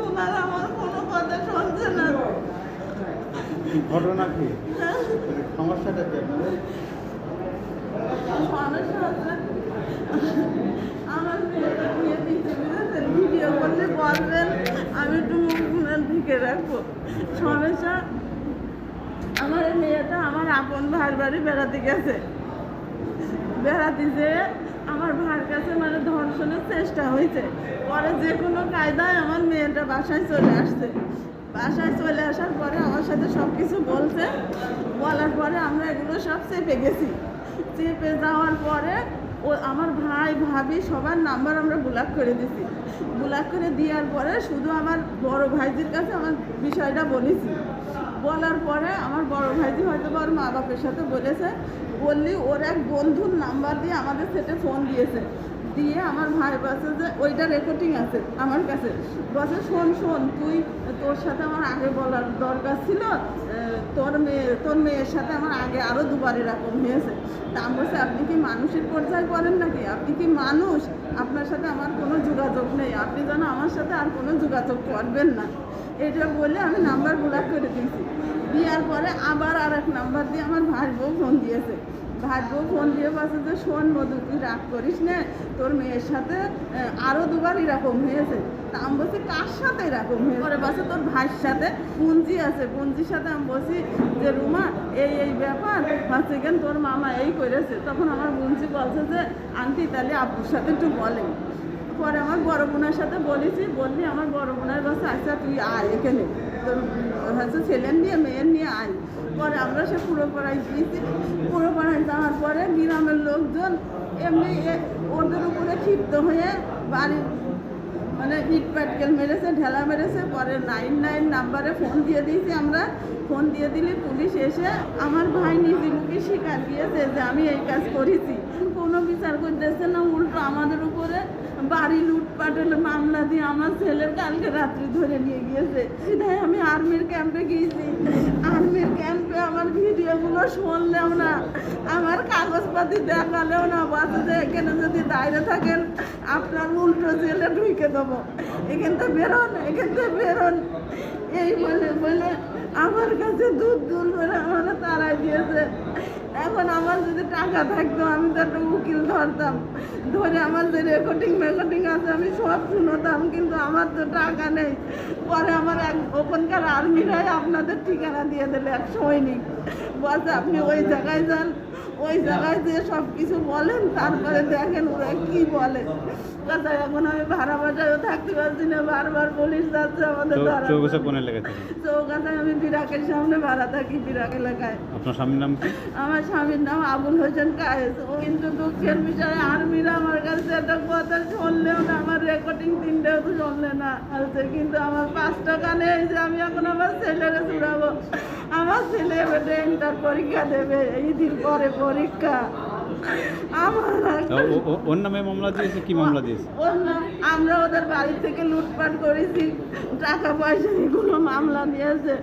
ওনারা আমার কোনো কথা শুনছে না ঘটনা কি? সমস্যাটা কি সমস্যা হচ্ছে আমার মেয়েটা ভিডিও বলবেন আমি রাখব আমার মেয়েটা আমার আপন ভাইয়ের বাড়ি বেড়াতে গেছে। বেড়াতে যেয়ে আমার ভার কাছে মানে ধর্ষণের চেষ্টা হয়েছে। পরে যে কোনো কায়দায় আমার মেয়েটা বাসায় চলে আসছে। বাসায় চলে আসার পরে আমার সাথে সব কিছু বলছে। বলার পরে আমরা এগুলো সব চেপে গেছি। চেপে যাওয়ার পরে ও আমার ভাই, ভাবি সবার নাম্বার আমরা ব্লক করে দিছি। ব্লক করে দেওয়ার পরে শুধু আমার বড় ভাইজির কাছে আমার বিষয়টা বলেছি। বলার পরে আমার বড় ভাইজি হয়তো ওর মা বাপের সাথে বলেছে। বললি ওর এক বন্ধুর নাম্বার দিয়ে আমাদের সেটে ফোন দিয়েছে। দিয়ে আমার ভাই বলছে যে, ওইটা রেকর্ডিং আছে আমার কাছে। বলছে, শোন শোন, তুই তোর সাথে আমার আগে বলার দরকার ছিল। তোর মেয়ে, তোর মেয়ের সাথে আমার আগে আরও দুবার এরকম হয়েছে। তা আমি বলছি, আপনি কি মানুষের পর্যায়ে করেন নাকি? আপনি কি মানুষ? আপনার সাথে আমার কোনো যোগাযোগ নেই। আপনি যেন আমার সাথে আর কোনো যোগাযোগ করবেন না। এটা বলে আমি নাম্বার ব্লক করে দিয়েছি। দেওয়ার পরে আবার আর এক নাম্বার দিয়ে আমার ভাই বউ ফোন দিয়েছে। ভাই বউ ফোন দিয়ে পাচ্ছে যে শোন মধু তুই রাগ করিস না। তোর মেয়ের সাথে আরও আরও দুবার এরকম হয়েছে। তা আমি বলছি কার সাথে এরকম হয়েছে? পরে বলছে তোর ভাইয়ের সাথে। পুঞ্জি আছে পুঞ্জির সাথে আমি বলছি যে রুমা এই এই ব্যাপার। হচ্ছে কেন তোর মামা এই করেছে? তখন আমার পুঞ্জি বলছে যে আন্টি তাহলে আব্বুর সাথে একটু বলেন। পরে আমার বড় বোনের সাথে বলেছি, বললি আমার বড় বোনের বাসা আচ্ছা তুই আয় এখানে। তোর হচ্ছে ছেলের নিয়ে মেয়ের নিয়ে আয়। পরে আমরা সে পুরো পাড়ায় গিয়েছি। পুরো পাড়ায় যাওয়ার পরে গ্রামের লোকজন এমনি ওদের উপরে ক্ষিপ্ত হয়ে বাড়ির মানে ইট প্যাটকেল মেরেছে, ঢেলা মেরেছে। পরে নাইন নাইন নাম্বারে ফোন দিয়ে দিয়েছি আমরা। ফোন দিয়ে দিলে পুলিশ এসে আমার ভাই নিজে মুখে স্বীকার দিয়েছে যে আমি এই কাজ করেছি। কোনো বিচার করতেছে না, উল্টো আমাদের উপরে বাড়ি লুটপাটের মামলা দিয়ে আমার ছেলের কালকে রাত্রি ধরে নিয়ে গিয়েছে। সেটাই আমি আর্মির ক্যাম্পে গিয়েছি। আর্মির ক্যাম্পে আমার ভিডিওগুলো শুনলেও না, আমার কাগজপাতি দেখালেও না, বাসে এখানে যদি দাঁড়িয়ে থাকেন, আপনার উল্টো জেলে ঢুকে দেবো। এখান থেকে বেরোন, এখান থেকে বেরোন। এই বলে বলে আমার কাছে দুধ দুধ করে আমার তারাই দিয়েছে। এখন আমার যদি টাকা থাকতো, আমি তো একটা উকিল ধরতাম। ধরে আমার যে রেকর্ডিং মেকর্ডিং আছে, আমি সব শুনতাম, কিন্তু আমার তো টাকা নেই। পরে আমার এক ওখানকার আর্মিরাই আপনাদের ঠিকানা দিয়ে দিলে, এক সৈনিক। বলছে আপনি ওই জায়গায় যান। ওই জায়গায় যেয়ে সব কিছু বলেন তারপরে দেখেন ওরা কি বলে। কথা এখন আমি ভাড়া বাসায়ও থাকতে পারছি না বারবার পুলিশ যাচ্ছে আমাদের চৌকাছে কোন এলাকাতে চৌকাথায় আমি বিরাকের সামনে ভাড়া থাকি বিরাক এলাকায়। আপনার স্বামীর নাম কি? আমার স্বামীর নাম আবুল হোসেন কায়েস। ও কিন্তু দুঃখের বিষয়ে আর্মিরা আমার কাছে একটা কথা শুনলেও না আমার রেকর্ডিং তিনটেও তো শুনলে না। আছে কিন্তু আমার পাঁচ টাকা নেই যে আমি এখন আমার ছেলেকে চুড়াবো আমার ছেলে এবারে পরীক্ষা দেবে এই দিন পরে পরীক্ষা। ওর নামে মামলা দিয়েছে? কি মামলা দিয়েছে? আমরা ওদের বাড়ি থেকে লুটপাট করেছি। টাকা পয়সা এগুলো মামলা নিয়েছে